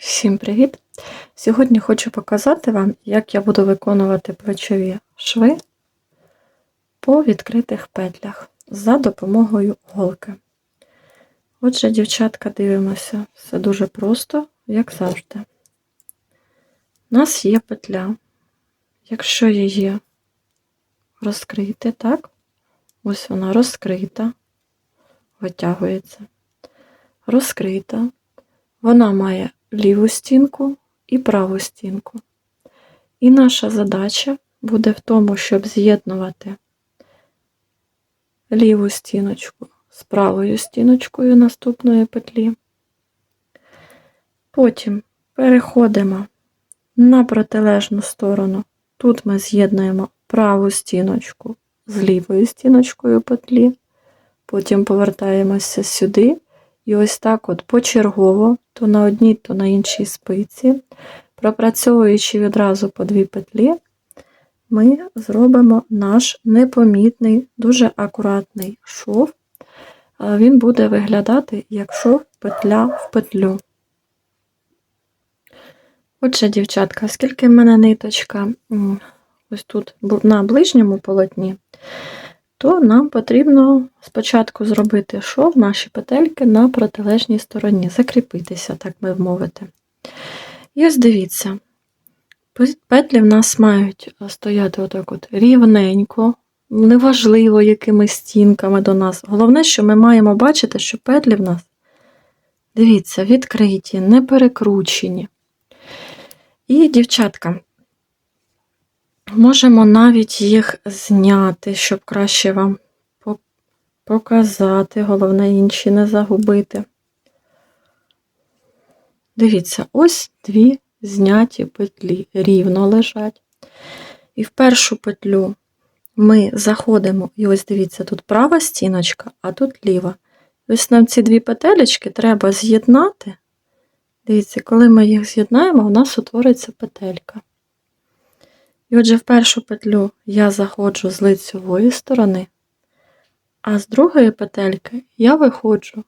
Всім привіт! Сьогодні хочу показати вам, як я буду виконувати плечові шви по відкритих петлях за допомогою голки. Отже, дівчатка, дивимося, все дуже просто, як завжди. У нас є петля. Якщо її розкрити, так, ось вона розкрита, витягується, розкрита. Вона має ліву стінку і праву стінку. І наша задача буде в тому, щоб з'єднувати ліву стіночку з правою стіночкою наступної петлі. Потім переходимо на протилежну сторону. Тут ми з'єднуємо праву стіночку з лівою стіночкою петлі, потім повертаємося сюди. І ось так от почергово, то на одній, то на іншій спиці, пропрацьовуючи відразу по дві петлі, ми зробимо наш непомітний, дуже акуратний шов. Він буде виглядати як шов петля в петлю. Отже, дівчатка, оскільки в мене ниточка ось тут на ближньому полотні, то нам потрібно спочатку зробити шов наші петельки на протилежній стороні, закріпитися, так би мовити. І ось дивіться, петлі в нас мають стояти отак от рівненько, неважливо, якими стінками до нас. Головне, що ми маємо бачити, що петлі в нас, дивіться, відкриті, не перекручені. І, дівчатка, Можемо навіть їх зняти, щоб краще вам показати, головне інші не загубити. Дивіться, ось дві зняті петлі рівно лежать. І в першу петлю ми заходимо, і ось дивіться, тут права стіночка, а тут ліва. Ось нам ці дві петелечки треба з'єднати. Дивіться, коли ми їх з'єднаємо, у нас утвориться петелька. І отже, в першу петлю я заходжу з лицевої сторони, а з другої петельки я виходжу.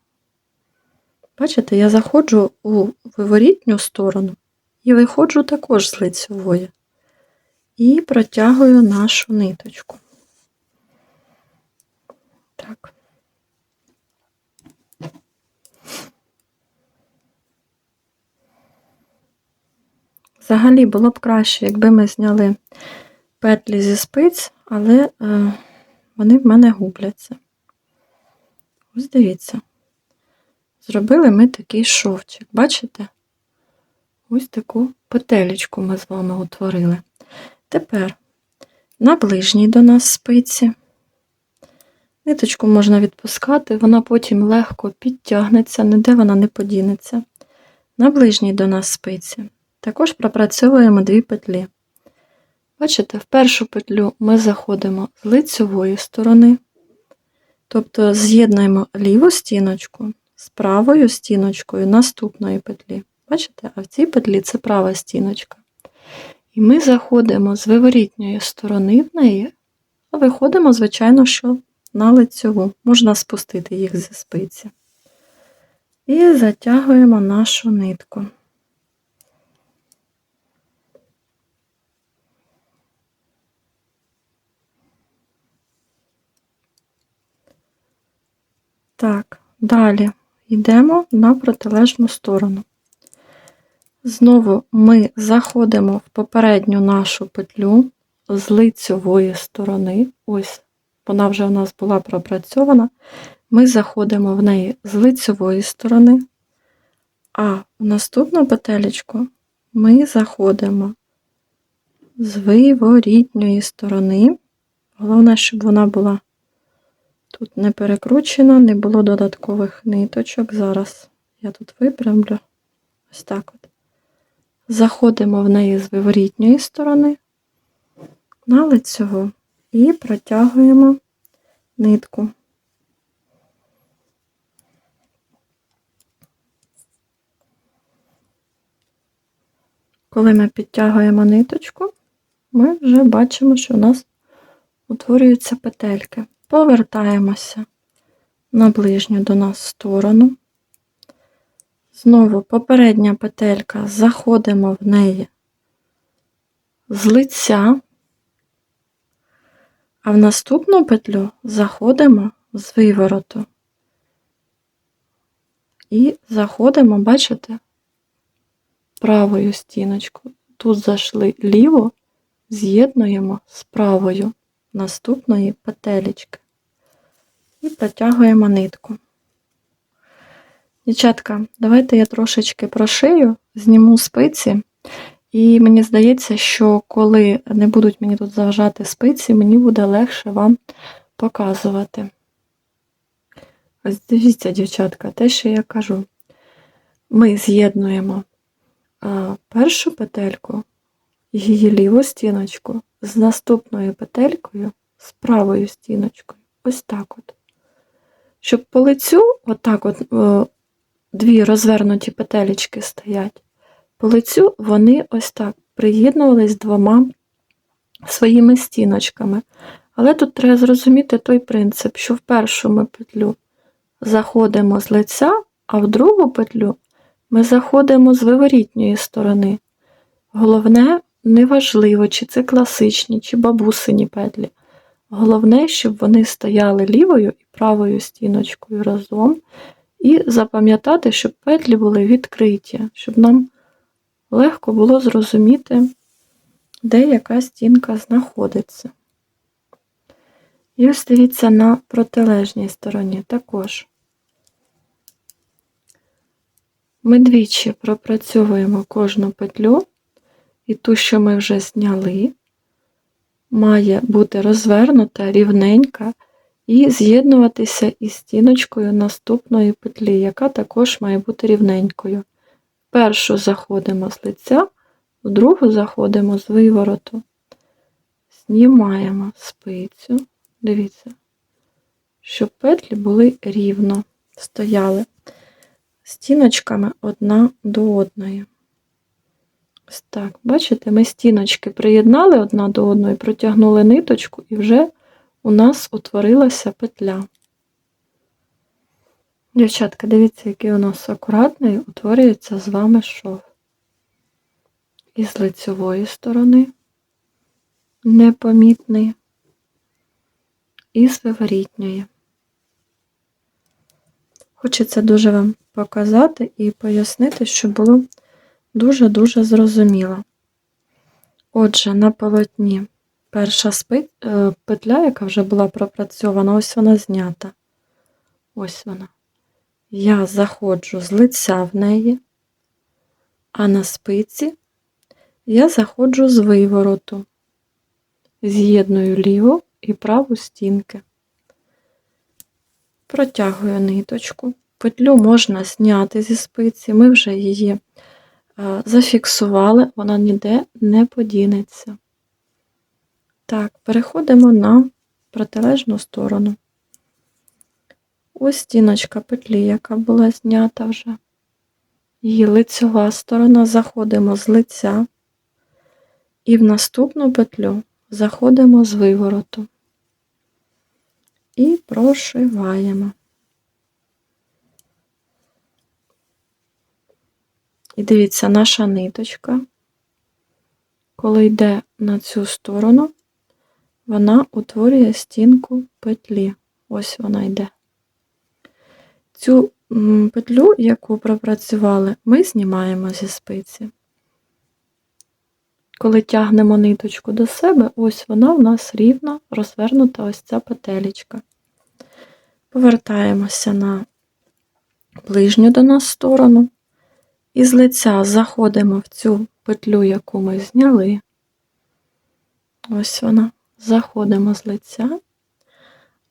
Бачите, я заходжу у виворітню сторону і виходжу також з лицевої. І протягую нашу ниточку. Так. Взагалі було б краще, якби ми зняли петлі зі спиць, але е, вони в мене губляться. Ось дивіться, зробили ми такий шовчик, бачите? Ось таку петелечку ми з вами утворили. Тепер на ближній до нас спиці. Ниточку можна відпускати, вона потім легко підтягнеться, ніде вона не подінеться. На ближній до нас спиці. Також пропрацьовуємо дві петлі. Бачите, в першу петлю ми заходимо з лицевої сторони, тобто з'єднуємо ліву стіночку з правою стіночкою наступної петлі. Бачите, а в цій петлі це права стіночка. І ми заходимо з виворітньої сторони в неї, а виходимо, звичайно, що на лицьову. Можна спустити їх зі спиці. І затягуємо нашу нитку. Так, далі йдемо на протилежну сторону. Знову ми заходимо в попередню нашу петлю з лицьової сторони, ось вона вже у нас була пропрацьована. Ми заходимо в неї з лицьової сторони, а в наступну петелечку ми заходимо з виворітньої сторони. Головне, щоб вона була Тут не перекручено, не було додаткових ниточок. Зараз я тут випрямлю ось так от. Заходимо в неї з виворітньої сторони на лицеву і протягуємо нитку. Коли ми підтягуємо ниточку, ми вже бачимо, що у нас утворюються петельки. Повертаємося на ближню до нас сторону. Знову попередня петелька, заходимо в неї з лиця, а в наступну петлю заходимо з вивороту. І заходимо, бачите, правою стіночкою. Тут зайшли ліво, з'єднуємо з правою наступної петелечки і протягуємо нитку. Дівчатка, давайте я трошечки прошию, зніму спиці, і мені здається, що коли не будуть мені тут заважати спиці, мені буде легше вам показувати. Ось дивіться, дівчатка, те, що я кажу. Ми з'єднуємо першу петельку, її ліву стіночку з наступною петелькою, з правою стіночкою. Ось так от. Щоб по лицю, отак от, о, дві розвернуті петелечки стоять, по лицю вони ось так приєднувались двома своїми стіночками. Але тут треба зрозуміти той принцип, що в першу ми петлю заходимо з лиця, а в другу петлю ми заходимо з виворітньої сторони. Головне, неважливо, чи це класичні, чи бабусині петлі. Головне, щоб вони стояли лівою і правою стіночкою разом. І запам'ятати, щоб петлі були відкриті, щоб нам легко було зрозуміти, де яка стінка знаходиться. І ось дивіться на протилежній стороні також. Ми двічі пропрацьовуємо кожну петлю, і ту, що ми вже зняли, має бути розвернута рівненька і з'єднуватися із стіночкою наступної петлі, яка також має бути рівненькою. Першу заходимо з лиця, в другу заходимо з вивороту. Знімаємо спицю, дивіться, щоб петлі були рівно стояли стіночками одна до одної. Ось так, бачите, ми стіночки приєднали одна до одної, протягнули ниточку, і вже у нас утворилася петля. Дівчатка, дивіться, який у нас акуратний утворюється з вами шов. І з лицевої сторони непомітний, і з виворітньої. Хочеться дуже вам показати і пояснити, щоб було дуже-дуже зрозуміло. Отже, на полотні перша спи... е, петля, яка вже була пропрацьована, ось вона знята. Ось вона. Я заходжу з лиця в неї, а на спиці я заходжу з вивороту, з'єдную ліву і праву стінки. Протягую ниточку. Петлю можна зняти зі спиці, ми вже її зафіксували, вона ніде не подінеться. Так, переходимо на протилежну сторону. Ось стіночка петлі, яка була знята вже. Її лицьова сторона заходимо з лиця і в наступну петлю заходимо з вивороту і прошиваємо. І дивіться, наша ниточка, коли йде на цю сторону, вона утворює стінку петлі. Ось вона йде. Цю петлю, яку пропрацювали, ми знімаємо зі спиці. Коли тягнемо ниточку до себе, ось вона в нас рівно розвернута ось ця петелечка. Повертаємося на ближню до нас сторону. І з лиця заходимо в цю петлю, яку ми зняли. Ось вона. Заходимо з лиця,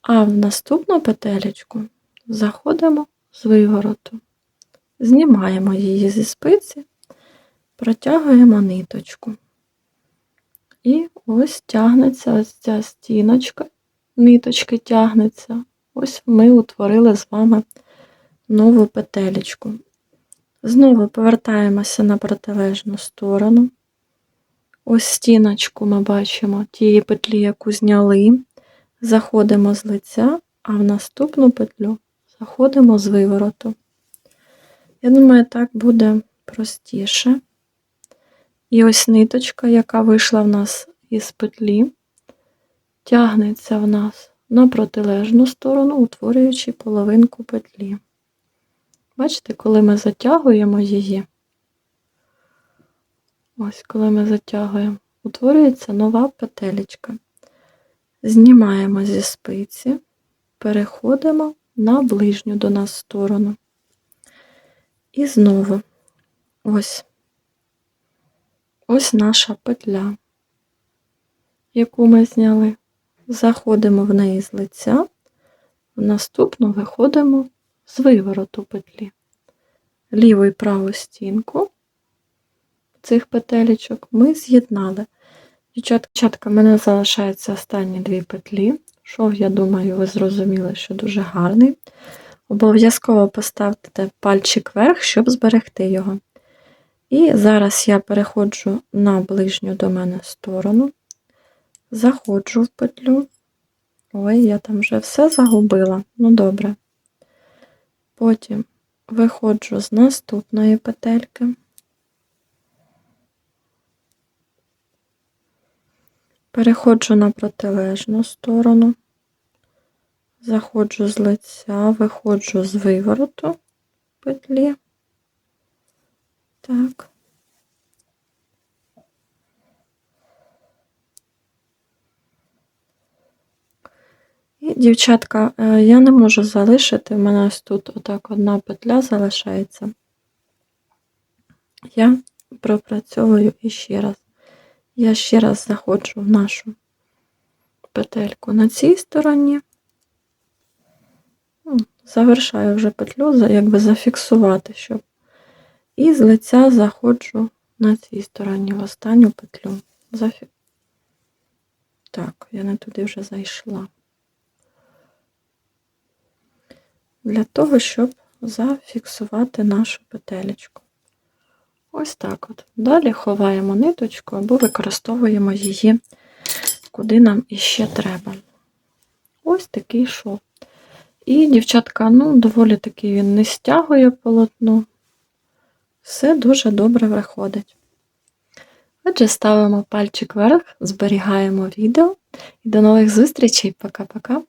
а в наступну петелечку заходимо з вивороту. Знімаємо її зі спиці, протягуємо ниточку. І ось тягнеться ось ця стіночка, ниточки тягнеться. Ось ми утворили з вами нову петелечку. Знову повертаємося на протилежну сторону. Ось стіночку ми бачимо тієї петлі, яку зняли, заходимо з лиця, а в наступну петлю заходимо з вивороту. Я думаю, так буде простіше. І ось ниточка, яка вийшла в нас із петлі, тягнеться в нас на протилежну сторону, утворюючи половинку петлі. Бачите, коли ми затягуємо її, ось коли ми затягуємо, утворюється нова петелечка. Знімаємо зі спиці, переходимо на ближню до нас сторону. І знову ось ось наша петля, яку ми зняли. Заходимо в неї з лиця, в наступну виходимо з вивороту петлі. Ліву і праву стінку цих петелечок ми з'єднали. Дівчатка, в мене залишаються останні дві петлі. Шов, я думаю, ви зрозуміли, що дуже гарний. Обов'язково поставте пальчик вверх, щоб зберегти його. І зараз я переходжу на ближню до мене сторону, заходжу в петлю. Ой, я там вже все загубила. Ну, добре. Потім виходжу з наступної петельки. Переходжу на протилежну сторону, заходжу з лиця, виходжу з вивороту петлі. Так. І, дівчатка, е, я не можу залишити, в мене ось тут отак одна петля залишається. Я пропрацьовую іще раз. Я ще раз заходжу в нашу петельку на цій стороні, Ну, завершаю вже петлю, якби зафіксувати, щоб. І з лиця заходжу на цій стороні в останню петлю. Зафі... Так, я не туди вже зайшла. Для того, щоб зафіксувати нашу петелечку. Ось так от. Далі ховаємо ниточку або використовуємо її, куди нам іще треба. Ось такий шов. І, дівчатка, ну, доволі таки він не стягує полотно. Все дуже добре виходить. Отже, ставимо пальчик вверх, зберігаємо відео і до нових зустрічей. Пока-пока.